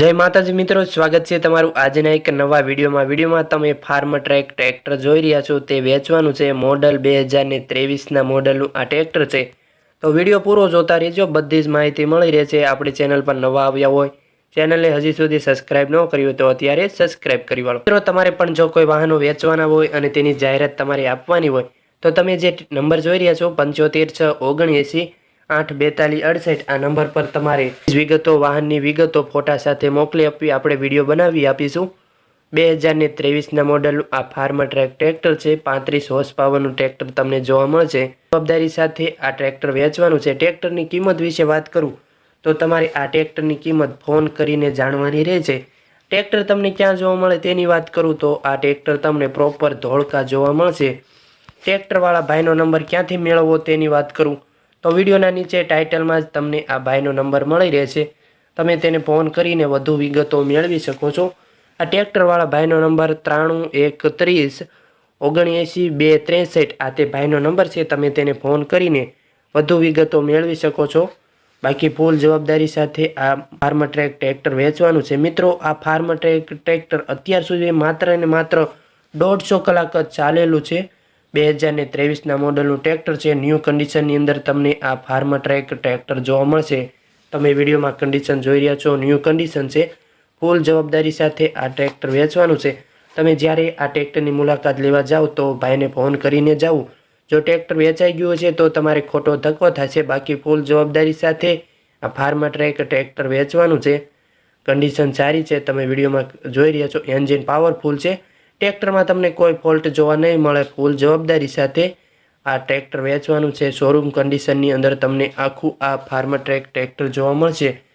જય માતાજી મિત્રો, સ્વાગત છે તમારું આજના એક નવા વિડીયોમાં. વિડીયોમાં તમે ફાર્મ ટ્રેક ટ્રેક્ટર જોઈ રહ્યા છો, તે વેચવાનું છે મોડલ બે હજારને ત્રેવીસના મોડલનું આ ટ્રેક્ટર છે. તો વીડિયો પૂરો જોતા રહેજો, બધી જ માહિતી મળી રહેશે. આપણી ચેનલ પર નવા આવ્યા હોય, ચેનલને હજી સુધી સબસ્ક્રાઇબ ન કર્યું તો અત્યારે સબસ્ક્રાઇબ કરી વાળો. મિત્રો, તમારે પણ જો કોઈ વાહનો વેચવાના હોય અને તેની જાહેરાત તમારે આપવાની હોય, તો તમે જે નંબર જોઈ રહ્યા છો, પંચોતેર છ ઓગણએંસી આઠ બેતાલીસ અડસઠ આ નંબર પર તમારે વિગતો, વાહનની વિગતો, ફોટા સાથે મોકલી આપવી. આપણે વીડિયો બનાવી આપીશું. બે હજારને ત્રેવીસના મોડલનું આ ફાર્મ ટ્રેક ટ્રેક્ટર છે. પાંત્રીસ હોર્સ પાવરનું ટ્રેક્ટર તમને જોવા મળશે. જવાબદારી સાથે આ ટ્રેક્ટર વેચવાનું છે. ટ્રેક્ટરની કિંમત વિશે વાત કરું તો તમારે આ ટ્રેક્ટરની કિંમત ફોન કરીને જાણવાની રહેશે ટ્રેક્ટર તમને ક્યાં જોવા મળે તેની વાત કરું તો આ ટ્રેક્ટર તમને પ્રોપર ધોળકા જોવા મળશે. ટ્રેક્ટરવાળા ભાઈનો નંબર ક્યાંથી મેળવવો તેની વાત કરું. તો વિડીયોના નીચે ટાઇટલમાં જ તમને આ ભાઈનો નંબર મળી રહેશે. તમે તેને ફોન કરીને વધુ વિગતો મેળવી શકો છો. આ ટ્રેક્ટરવાળા ભાઈનો નંબર ત્રાણું એકત્રીસ ઓગણએંસી બે ત્રેસઠ આ તે ભાઈનો નંબર છે. તમે તેને ફોન કરીને વધુ વિગતો મેળવી શકો છો. બાકી ફૂલ જવાબદારી સાથે આ ફાર્મ ટ્રેક ટ્રેક્ટર વેચવાનું છે. મિત્રો, આ ફાર્મ ટ્રેક ટ્રેક્ટર અત્યાર સુધી માત્ર ને માત્ર દોઢસો કલાક જ ચાલેલું છે. બે હજાર ને ત્રેવીસના મોડલનું ટ્રેક્ટર છે. ન્યૂ કન્ડિશનની અંદર તમને આ ફાર્મ ટ્રેક ટ્રેક્ટર જોવા મળશે. તમે વિડીયોમાં કન્ડિશન જોઈ રહ્યા છો. ન્યૂ કન્ડિશન છે. ફૂલ જવાબદારી સાથે આ ટ્રેક્ટર વેચવાનું છે. તમે જ્યારે આ ટ્રેક્ટરની મુલાકાત લેવા જાઓ તો ભાઈને ફોન કરીને જાઓ. જો ટ્રેક્ટર વેચાઈ ગયું છે તો તમારે ખોટો ધક્કો થશે. બાકી ફૂલ જવાબદારી સાથે આ ફાર્મ ટ્રેક ટ્રેક્ટર વેચવાનું છે. કન્ડિશન સારી છે. તમે વિડીયોમાં જોઈ રહ્યા છો. એન્જિન પાવરફુલ છે. ટ્રેક્ટરમાં તમને કોઈ ફોલ્ટ જોવા નહીં મળે. ફૂલ જવાબદારી સાથે આ ટ્રેક્ટર વેચવાનું છે. શોરૂમ કન્ડિશનની અંદર તમને આખું આ ફાર્મ ટ્રેક ટ્રેક્ટર જોવા મળશે.